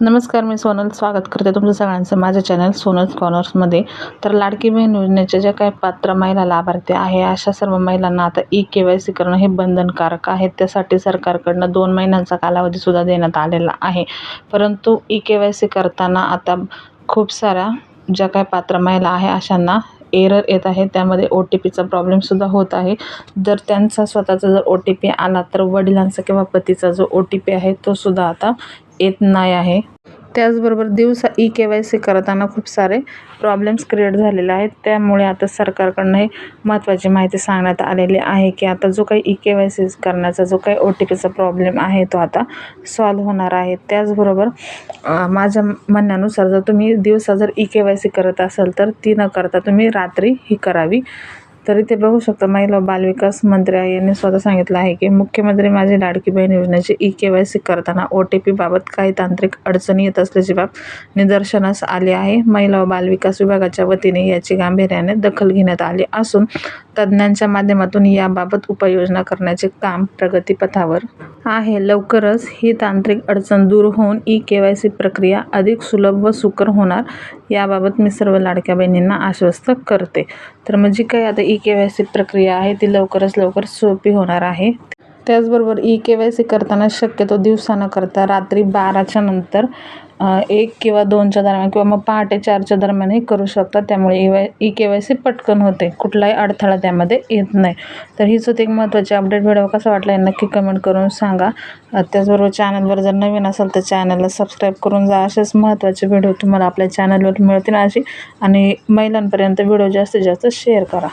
नमस्कार मी सोनल. स्वागत करते तुमचं सगळ्यांचं माझ्या चॅनल सोनल कॉर्नर्समध्ये तर लाडकी बहीण योजनेच्या ज्या काही पात्र महिला लाभार्थी आहे अशा सर्व महिलांना आता ई के वाय सी करणं हे बंधनकारक आहे. त्यासाठी सरकारकडनं दोन महिन्यांचा कालावधीसुद्धा देण्यात आलेला आहे. परंतु ई के वाय सी करताना आता खूप साऱ्या ज्या काही पात्र महिला आहे अशांना एरर येत आहे त्यामध्ये ओ टी पीचा प्रॉब्लेमसुद्धा होत आहे. जर त्यांचा स्वतःचा जर ओ टी पी आला तर वडिलांचा किंवा पतीचा जो ओ टी पी आहे तो सुद्धा आता येत नाही आहे. त्याचबरोबर दिवसा ई के वाय सी करताना खूप सारे प्रॉब्लेम्स क्रिएट झालेले आहेत. त्यामुळे आता सरकारकडनं हे महत्त्वाची माहिती सांगण्यात आलेली आहे की आता जो काही ई के वाय सी करण्याचा जो काही ओ टी पीचा प्रॉब्लेम आहे तो आता सॉल्व्ह होणार आहे. त्याचबरोबर माझ्या म्हणण्यानुसार जर तुम्ही दिवसा जर ई के वाय सी करत असाल तर ती न करता तुम्ही रात्री ही करावी. तर इथे बघू शकता महिला बालविकास मंत्री यांनी स्वतः सांगितलं आहे की मुख्यमंत्री माझी लाडकी बहीण योजनेची ई के वाय सी करताना ओ टी पीबाबत काही तांत्रिक अडचणी येत असल्याची बाब निदर्शनास आली आहे. महिला व बालविकास विभागाच्या वतीने याची गांभीर्याने दखल घेण्यात आली असून तज्ज्ञांच्या माध्यमातून याबाबत उपाययोजना करण्याचे काम प्रगतीपथावर आहे. लवकरच ही तांत्रिक अडचण दूर होऊन ई के वाय सी प्रक्रिया अधिक सुलभ व सुकर होणार याबाबत मी सर्व लाडक्या बहिणींना आश्वस्त करते. तर म्हणजे काही आता ई के वाय सी प्रक्रिया आहे ती लवकरच लवकर सोपी होणार आहे. त्याचबरोबर ई के वाय सी करताना शक्यतो दिवसा न करता. रात्री बाराच्या नंतर एक किंवा दोनच्या दरम्यान किंवा मग पहाटे चारच्या दरम्यानही करू शकतात त्यामुळे E Y E K Y C पटकन होते. कुठलाही अडथळा त्यामध्ये येत नाही. तर हीच होती एक महत्त्वाची अपडेट व्हिडिओ कसा वाटला हे नक्की कमेंट करून सांगा. त्याचबरोबर चॅनलवर जर नवीन असेल तर चॅनलला सबस्क्राईब करून जा. असेच महत्त्वाचे व्हिडिओ तुम्हाला आपल्या चॅनलवर मिळतील अशी. आणि महिलांपर्यंत व्हिडिओ जास्तीत जास्त शेअर करा.